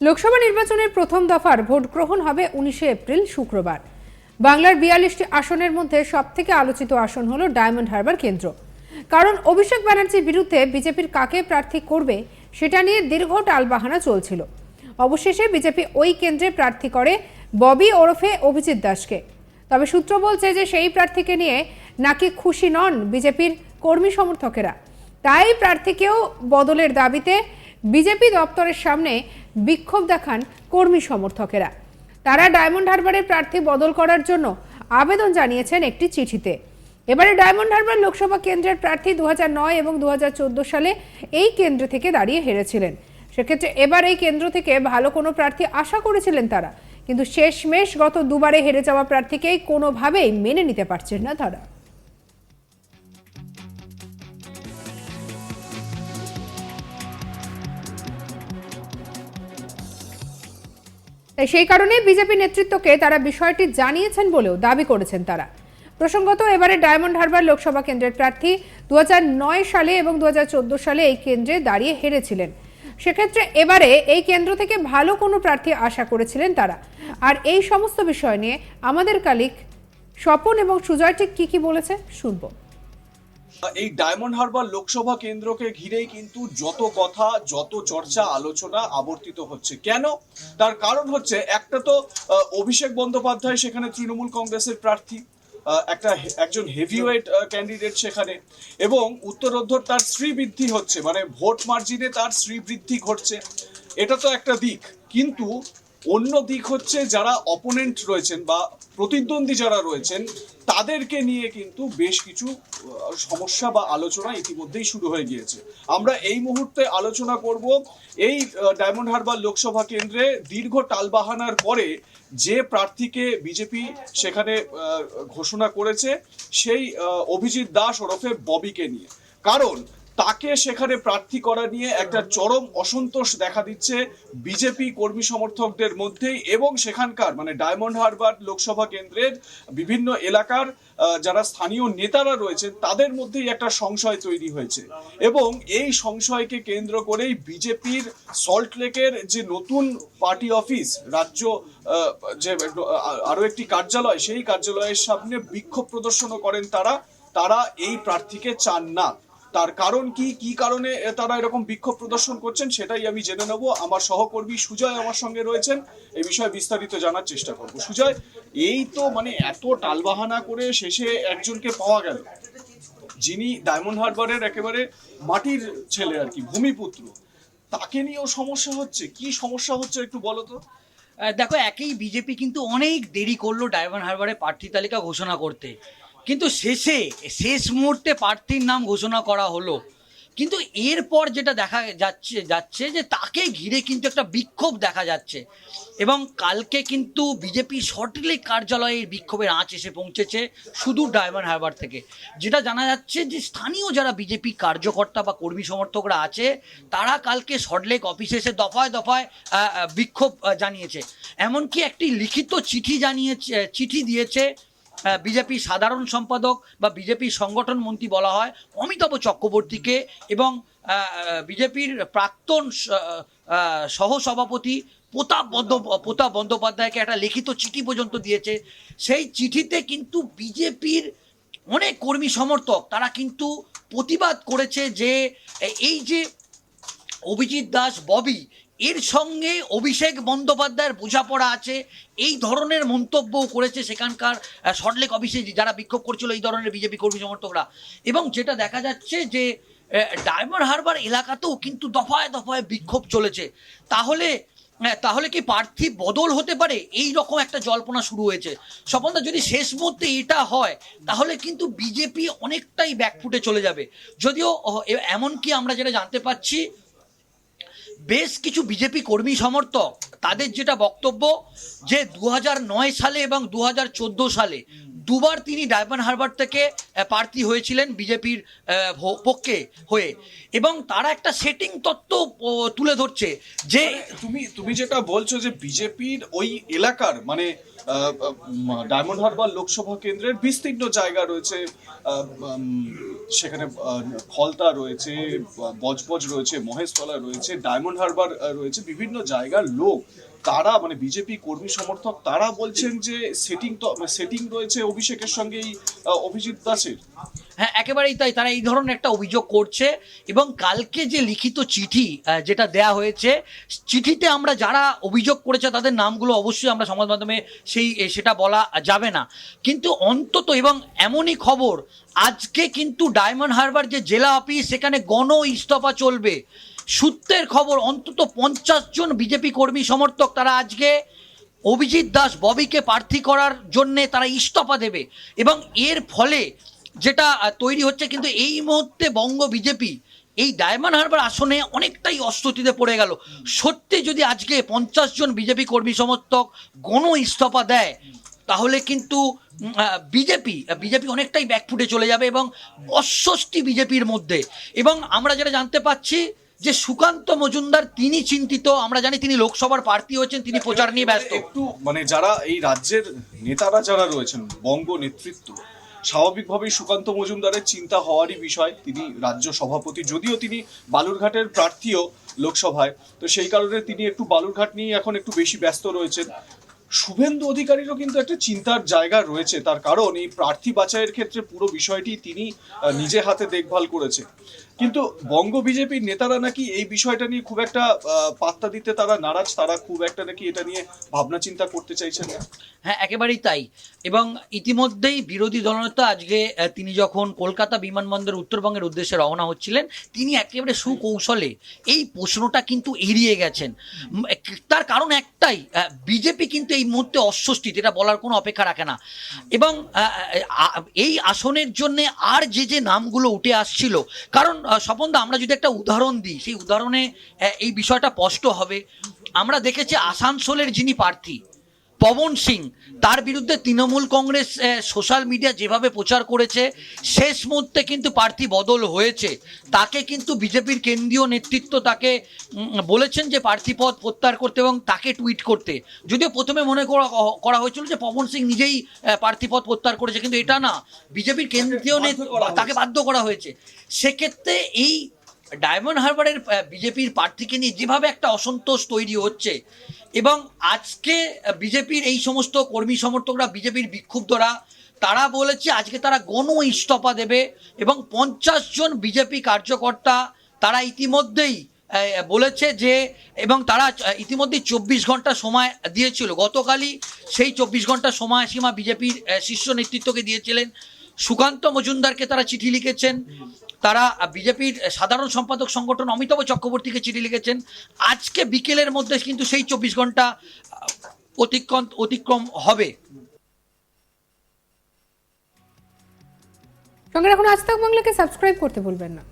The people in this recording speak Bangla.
লোকসভা নির্বাচনের প্রথম দফার ভোট গ্রহণ হবে উনিশে এপ্রিল, শুক্রবার। বাংলার বিয়াল্লিশটি আসনের মধ্যে সবথেকে আলোচিত আসন হল ডায়মন্ড হারবার কেন্দ্র। কারণ অভিষেক ব্যানার্জির বিরুদ্ধে বিজেপির কাকে প্রার্থী করবে, সেটা নিয়ে দীর্ঘ টালবাহানা চলছিল। অবশেষে বিজেপি ওই কেন্দ্রে প্রার্থী করে ববি ওরফে অভিজিৎ দাসকে। তবে সূত্র বলছে যে সেই প্রার্থীকে নিয়ে নাকি খুশি নন বিজেপির কর্মী সমর্থকেরা। তাই প্রার্থীকেও বদলের দাবিতে বিজেপি দপ্তরের সামনে বিক্ষোভ দেখান কর্মী সমর্থকেরা। তারা ডায়মন্ড হারবারের প্রার্থী বদল করার জন্য আবেদন জানিয়েছেন একটি চিঠিতে। এবারে ডায়মন্ড হারবার লোকসভা কেন্দ্রের প্রার্থী দু নয় এবং দু হাজার চোদ্দ সালে এই কেন্দ্র থেকে দাঁড়িয়ে হেরেছিলেন। সেক্ষেত্রে এবার এই কেন্দ্র থেকে ভালো কোনো প্রার্থী আশা করেছিলেন তারা। কিন্তু শেষমেশ গত দুবারে হেরে যাওয়া প্রার্থীকেই কোনোভাবেই মেনে নিতে পারছেন না তারা। তাই সেই কারণে বিজেপি নেতৃত্বকে তারা বিষয়টি জানিয়েছেন বলেও দাবি করেছেন তারা। প্রসঙ্গত এবারে ডায়মন্ড হারবার লোকসভা কেন্দ্রের প্রার্থী দু হাজার নয় সালে এবং দু হাজার চোদ্দ সালে এই কেন্দ্রে দাঁড়িয়ে হেরেছিলেন। সেক্ষেত্রে এবারে এই কেন্দ্র থেকে ভালো কোনো প্রার্থী আশা করেছিলেন তারা। আর এই সমস্ত বিষয় নিয়ে আমাদের কালিক স্বপন এবং সুজয় ঠিক কী কী বলেছে শুনব। এই ডায়মন্ড হারবার লোকসভা কেন্দ্রকে ঘিরেই কিন্তু যত কথা, যত চর্চা, আলোচনা আবর্তিত হচ্ছে। কেন? তার কারণ হচ্ছে একটা তো অভিষেক বন্দ্যোপাধ্যায় সেখানে তৃণমূল কংগ্রেসের প্রার্থী একটা একজন হেভিওয়েট ক্যান্ডিডেট সেখানে এবং উত্তরোত্তর তার শ্রীবৃদ্ধি হচ্ছে মানে ভোট মার্জিনে তার শ্রীবৃদ্ধি ঘটছে। এটা তো একটা দিক। কিন্তু অন্য দিক হচ্ছে যারা অপোনেন্ট রয়েছেন বা প্রতিদ্বন্দ্বী যারা রয়েছেন, তাদেরকে নিয়ে কিন্তু বেশ কিছু সমস্যা বা আলোচনা ইতিমধ্যেই শুরু হয়ে গিয়েছে। আমরা এই মুহূর্তে আলোচনা করব এই ডায়মন্ড হারবার লোকসভা কেন্দ্রে দীর্ঘ টালবাহানার পরে যে প্রার্থীকে বিজেপি সেখানে ঘোষণা করেছে, সেই অভিজিৎ দাস ওরফে ববিকে নিয়ে। কারণ তাকে সেখানে প্রার্থী করা নিয়ে একটা চরম অসন্তোষ দেখা দিচ্ছে বিজেপি কর্মী সমর্থকদের মধ্যেই এবং সেখানকার মানে ডায়মন্ড হারবার লোকসভা কেন্দ্রের বিভিন্ন এলাকার যারা স্থানীয় নেতারা রয়েছেন, তাদের মধ্যেই একটা সংশয় তৈরি হয়েছে। এবং এই সংশয়কে কেন্দ্র করেই বিজেপির সল্টলেকের যে নতুন পার্টি অফিস, রাজ্য যে আরও একটি কার্যালয়, সেই কার্যালয়ের সামনে বিক্ষোভ প্রদর্শনও করেন তারা। তারা এই প্রার্থীকে চান না। তার কারণ কি কি কারণে তারা এরকম বিক্ষোভ প্রদর্শন করছেন সেটাই আমি জেনে নেব। আমার সহকর্মী সুজয় আমার সঙ্গে রয়েছেন এই বিষয়ে বিস্তারিত জানার চেষ্টা করব। সুজয়, এই তো মানে এত টালবাহানা করে শেষে একজনকে পাওয়া গেল। যিনি ডায়মন্ড হারবারের একেবারে মাটির ছেলে আর কি, ভূমিপুত্র। তাকে নিয়েও সমস্যা হচ্ছে? কি সমস্যা হচ্ছে একটু বলো তো? দেখো, একেই বিজেপি কিন্তু অনেক দেরি করল ডায়মন্ড হারবারে প্রার্থী তালিকা ঘোষণা করতে। কিন্তু শেষে, শেষ মুহূর্তে প্রার্থীর নাম ঘোষণা করা হলো। কিন্তু এরপর যেটা দেখা যাচ্ছে যাচ্ছে যে তাকে ঘিরে কিন্তু একটা বিক্ষোভ দেখা যাচ্ছে। এবং কালকে কিন্তু বিজেপি সটলেক কার্যালয়ের বিক্ষোভের আঁচ এসে পৌঁছেছে শুধু ডায়মন্ড হারবার থেকে। যেটা জানা যাচ্ছে যে স্থানীয় যারা বিজেপি কার্যকর্তা বা কর্মী সমর্থকরা আছে, তারা কালকে সটলেক অফিসে এসে দফায় দফায় বিক্ষোভ জানিয়েছে। এমনকি একটি লিখিত চিঠি জানিয়েছে, চিঠি দিয়েছে বিজেপি সাধারণ সম্পাদক বা বিজেপি সংগঠন মন্ত্রী বলা হয়, অমিতাভ চক্রবর্তীকে এবং বিজেপির প্রাক্তন সহসভাপতি প্রতাপ বন্দ, প্রতাপ বন্দ্যোপাধ্যায়কে একটা লিখিত চিঠি পর্যন্ত দিয়েছে। সেই চিঠিতে কিন্তু বিজেপির অনেক কর্মী সমর্থক, তারা কিন্তু প্রতিবাদ করেছে যে, এই যে অভিজিৎ দাস, ববি এর সঙ্গে অভিষেক বন্দ্যোপাধ্যায়ের বোঝাপড়া আছে। এই ধরনের মন্তব্যও করেছে সেখানকার আহ, সল্টলেক অফিসে যারা বিক্ষোভ করছিল এই ধরনের বিজেপি কর্মী সমর্থকরা। এবং যেটা দেখা যাচ্ছে যে ডায়মন্ড হারবার এলাকাতেও কিন্তু দফায় দফায় বিক্ষোভ চলেছে। তাহলে তাহলে কি প্রার্থী বদল হতে পারে? এই রকম একটা জল্পনা শুরু হয়েছে। স্বপনদা যদি শেষ মুহূর্তে এটা হয় তাহলে কিন্তু বিজেপি অনেকটাই ব্যাকফুটে চলে যাবে। যদিও এমনকি আমরা যেটা জানতে পাচ্ছি বেশ কিছু বিজেপি কর্মী সমর্থক, তাদের যেটা বক্তব্য, যে দু সালে এবং দু হাজার চোদ্দ সালে দুবার তিনি ডায়মন্ড হারবার থেকে প্রার্থী হয়েছিলেন বিজেপির পক্ষে হয়ে। এবং তারা একটা সেটিং তত্ত্ব তুলে ধরছে যে তুমি তুমি যেটা বলছো যে বিজেপির ওই এলাকার মানে ডায়মন্ড হারবার লোকসভা কেন্দ্রের বিস্তীর্ণ জায়গা রয়েছে সেখানে খলতা রয়েছে বজবজ রয়েছে মহেশতলা রয়েছে ডায়মন্ড হারবার রয়েছে বিভিন্ন জায়গার লোক তারা মানে বিজেপি কর্মী সমর্থক, তারা বলছেন যে সেটিং তো সেটিং রয়েছে অভিষেকের সঙ্গে এই অভিজিৎ দাসের। হ্যাঁ একেবারেই তাই। তারা এই ধরনের একটা অভিযোগ করছে এবং কালকে যে লিখিত চিঠি যেটা দেয়া হয়েছে, চিঠিতে আমরা যারা অভিযোগ করেছে তাদের নামগুলো অবশ্যই আমরা সমাজ মাধ্যমে সেই সেটা বলা যাবে না। কিন্তু অন্তত এবং এমনই খবর, আজকে কিন্তু ডায়মন্ড হারবার যে জেলা অফিস, সেখানে গণ ইস্তফা চলবে। সূত্রের খবর, অন্তত পঞ্চাশ জন বিজেপি কর্মী সমর্থক তারা আজকে অভিজিৎ দাস, ববিকে প্রার্থী করার জন্যে তারা ইস্তফা দেবে। এবং এর ফলে যেটা তৈরি হচ্ছে কিন্তু এই মুহূর্তে বঙ্গ বিজেপি এই ডায়মন্ড হারবার আসনে অনেকটাই অস্বস্তিতে পড়ে গেল। সত্যি যদি আজকে পঞ্চাশ জন বিজেপি কর্মী সমর্থক গণ ইস্তফা দেয়, তাহলে কিন্তু বিজেপি বিজেপি অনেকটাই ব্যাকফুটে চলে যাবে এবং অস্বস্তি বিজেপির মধ্যে। এবং আমরা যেটা জানতে পাচ্ছি যে সুকান্ত মজুমদার তিনি চিন্তিত আমরা জানি তিনি লোকসভার প্রার্থী হয়েছেন তিনি প্রচার নিয়ে ব্যস্ত। একটু মানে যারা এই রাজ্যের নেতারা যারা রয়েছেন বঙ্গ নেতৃত্ব স্বাভাবিকভাবেই সুকান্ত মজুমদারের চিন্তা হওয়ারই বিষয়। তিনি রাজ্য সভাপতি যদিও তিনি বালুরঘাটের প্রার্থীও লোকসভায়। তো সেই কারণে তিনি একটু বালুরঘাট নিয়ে এখন একটু বেশি ব্যস্ত রয়েছেন। শুভেন্দু অধিকারীরও কিন্তু একটা চিন্তার জায়গা রয়েছে। তার কারণ এই প্রার্থী বাছাইয়ের ক্ষেত্রে পুরো বিষয়টি তিনি নিজে হাতে দেখভাল করেছে কিন্তু বঙ্গ বিজেপির নেতারা নাকি এই বিষয়টা নিয়ে খুব একটা পাত্তা দিতে তারা নারাজ। তারা খুব একটা নাকি এটা নিয়ে ভাবনা চিন্তা করতে চাইছেন না। হ্যাঁ একেবারেই তাই। এবং ইতিমধ্যেই বিরোধী দলনেতা আজকে তিনি যখন কলকাতা বিমানবন্দর উত্তরবঙ্গের উদ্দেশ্যে রওনা হচ্ছিলেন, তিনি একেবারে সুকৌশলে এই প্রশ্নটা কিন্তু এড়িয়ে গেছেন। তার কারণ একটাই বিজেপি কিন্তু এই মুহূর্তে অস্বস্তিতে এটা বলার কোনো অপেক্ষা রাখে না। এবং এই আসনের জন্য আর যে যে নামগুলো উঠে আসছিল, কারণ স্বপন স্বপনদা, আমরা যদি একটা উদাহরণ দিই, সেই উদাহরণে এই বিষয়টা স্পষ্ট হবে। আমরা দেখেছি আসানসোলের যিনি প্রার্থী পবন সিং তার বিরুদ্ধে তৃণমূল কংগ্রেস সোশ্যাল মিডিয়া যেভাবে প্রচার করেছে শেষ মুহূর্তে কিন্তু প্রার্থী বদল হয়েছে। তাকে কিন্তু বিজেপির কেন্দ্রীয় নেতৃত্ব তাকে বলেছেন যে প্রার্থী পদ প্রত্যাহার করতে এবং তাকে টুইট করতে। যদিও প্রথমে মনে করা করা হয়েছিল যে পবন সিং নিজেই প্রার্থী পদ প্রত্যাহার করেছে কিন্তু এটা না। বিজেপির কেন্দ্রীয় তাকে বাধ্য করা হয়েছে। সেক্ষেত্রে এই ডায়মন্ড হারবারের বিজেপির প্রার্থীকে নিয়ে যেভাবে একটা অসন্তোষ তৈরি হচ্ছে এবং আজকে বিজেপির এই সমস্ত কর্মী সমর্থকরা বিজেপির বিক্ষুব্ধরা তারা বলেছে আজকে তারা গণ ইস্তফা দেবে এবং পঞ্চাশ জন বিজেপি কার্যকর্তা তারা ইতিমধ্যেই বলেছে যে এবং তারা আহ, ইতিমধ্যেই চব্বিশ ঘণ্টা সময় দিয়েছিল। গতকালই সেই চব্বিশ ঘণ্টা সময়সীমা বিজেপির শীর্ষ নেতৃত্বকে দিয়েছিলেন। সুকান্ত মজুমদারকে তারা চিঠি লিখেছেন। তারা বিজেপির সাধারণ সম্পাদক সংগঠন অমিতাভ চক্রবর্তীকে চিঠি লিখেছেন। আজকে বিকেলের মধ্যে কিন্তু সেই চব্বিশ ঘণ্টা অতিক্রম অতিক্রম হবে। সঙ্গে রাখুন, আজ তাক বাংলাকে সাবস্ক্রাইব করতে ভুলবেন না।